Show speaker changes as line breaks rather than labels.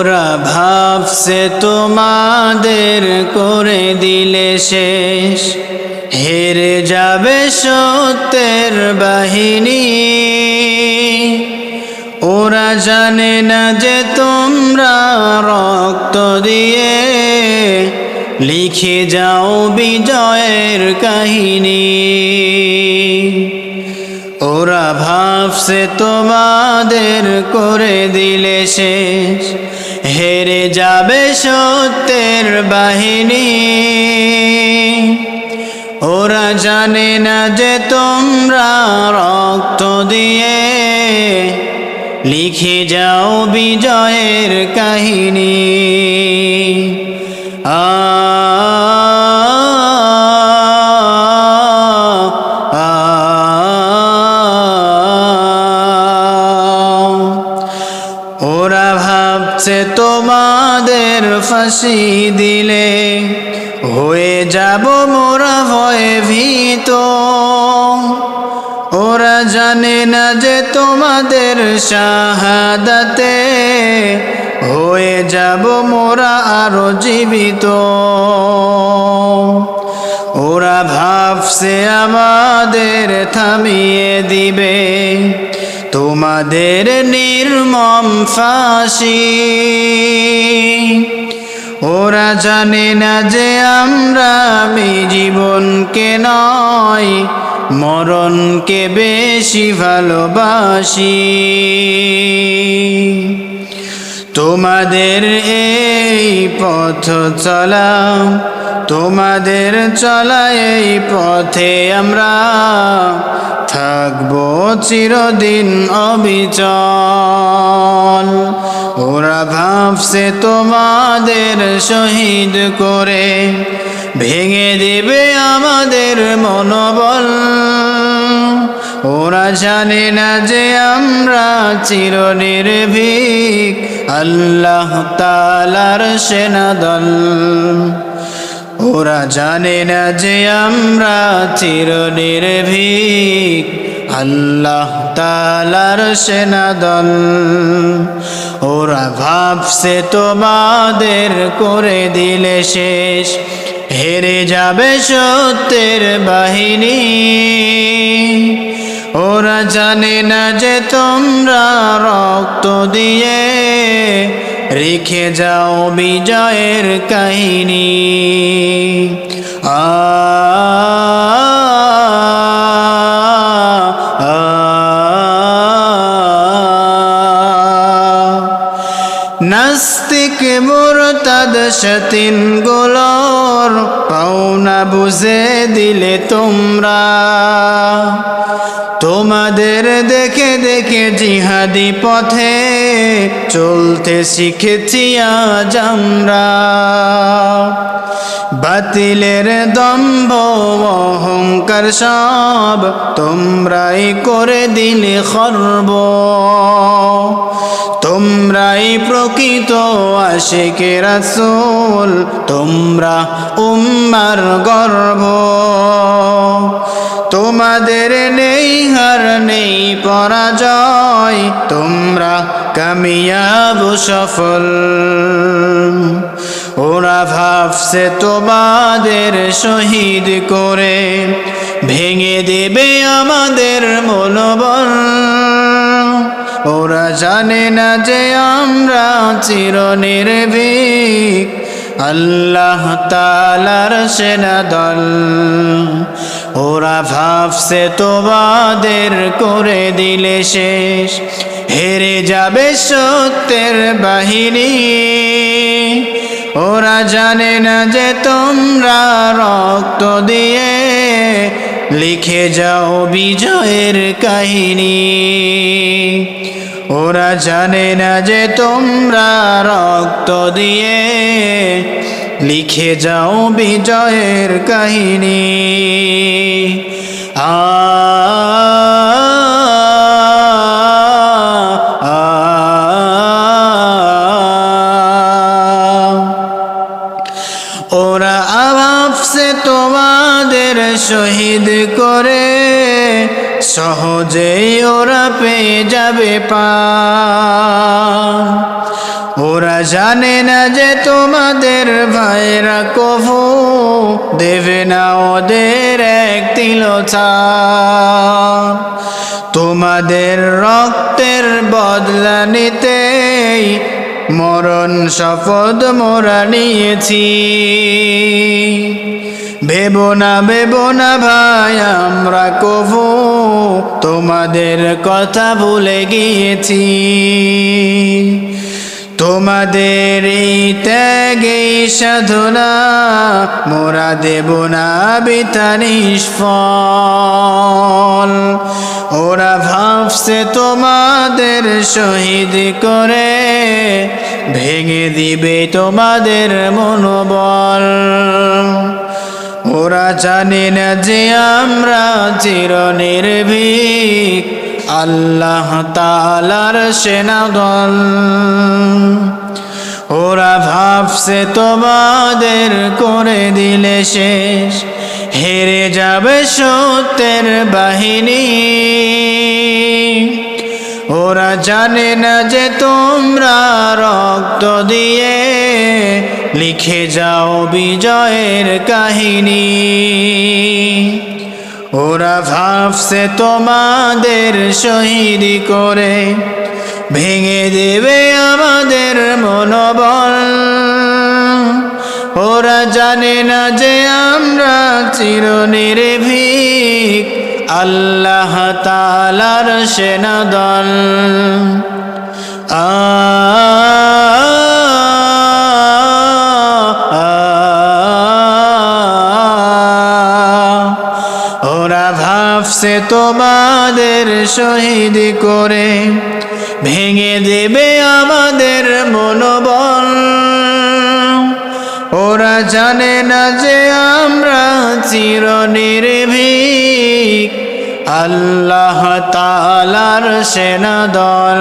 ওরা ভাবছে তোমাদের করে দিলে শেষ। হেরে যাবে সত্যের বাহিনী। ওরা জানে না যে তোমরা রক্ত দিয়ে লিখে যাও বিজয়ের কাহিনী। ওরা ভাবছে তোমাদের করে দিলে শেষ। হেরে যাবে সত্যের বাহিনী। ওরা জানে না যে তোমরা রক্ত দিয়ে লিখে যাও বিজয়ের কাহিনী। আ ফাঁসি দিলে হয়ে যাব মোরা ভয়ে ভীত ওরা জানে না যে তোমাদের শাহাদাতে হয়ে যাব মোরা আরও জীবিত। ওরা ভাবছে আমাদের থামিয়ে দিবে তোমাদের নির্মম ফাঁসি। ওরা জানে না যে আমরা আমি জীবনকে নয় মরণকে বেশি ভালোবাসি। তোমাদের এই পথ চলা তোমাদের চলা এই পথে আমরা থাকব চিরদিন অবিচল। ওরা ভাবছে তোমাদের শহীদ করে, ভেঙে দেবে আমাদের মনোবল। ওরা জানে না যে আমরা চির নির্ভীক আল্লাহ তালার সেনাদল। ওরা জানে না যে আমরা চির নির্ভীক আল্লাহ তালার সেনাদল। ওরা ভাবছে তোমাদের করে দিলে শেষ। হেরে যাবে সত্যের বাহিনী। ওরা জানে না যে তোমরা রক্ত দিয়ে রেখে যাও বিজয়ের কাহিনী। আ নাস্তিক মুরতাদ সতিন গোলর পাওনা বুঝে দিলে তোমরা। তোমাদের দেখে দেখে জিহাদি পথে চলতে শিখেছি আজ আমরা। বাতিলের দম্ভ, অহংকার সব তোমরাই করে দিলে খর্ব। তোমরাই প্রকৃত আশেকে রাসূল, তোমরা উম্মার গর্ব। তোমাদের নেই হার, নেই পরাজয়, তোমরা কামিয়াব সফল। ওরা ভাবছে তোমাদের শহীদ করে, ভেঙে দেবে আমাদের মনোবল। ওরা জানে না যে আমরা চির নির্ভীক আল্লাহ তালার সেনা দল। ওরা ভাবছে তোমাদের করে দিলে শেষ। হেরে যাবে সত্যের বাহিনী। ওরা জানে না যে তোমরা রক্ত দিয়ে লিখে যাও বিজয়ের কাহিনী। ওরা জানে না যে তোমরা রক্ত দিয়ে লিখে যাও বিজয়ের কাহিনী। আ শহীদ করে, সহজেই ওরা পেয়ে যাবে পা। ওরা জানে না যে তোমাদের ভাইরা কভু, দেবে না ওদের এক তিল তোমাদের রক্তের বদলা নিতেই মরণ শপথ মোরা নিয়েছি। ভেবো না ভেবো না ভাই, আমরা কভু তোমাদের কথা ভুলে গিয়েছি। তোমাদের এই ত্যাগে সাধনা, মোরা দেব না বিতা নিষ্ফল ওরা ভাবছে তোমাদের শহীদ করে, ভেঙে দিবে তোমাদের মনোবল। ওরা জানে না যে আমরা চির নির্ভীক আল্লাহ তালার সেনাদল। ওরা ভাবছে তোমাদের করে দিলে শেষ। হেরে যাবে সত্যের বাহিনী। ওরা জানে না যে তোমরা রক্ত দিয়ে লিখে যাও বিজয়ের কাহিনী। ওরা ভাবছে তোমাদের শহীদ করে, ভেঙে দেবে আমাদের মনোবল। ওরা জানে না যে আমরা চির নির্ভীক আল্লাহ তালার সেনাদল। আ ওরা ভাবছে তোমাদের শহীদ করে ভেঙে দেবে আমাদের মনোবল। ওরা জানে না যে আমরা চির নির্ভীক আল্লাহ তালার সেনাদল।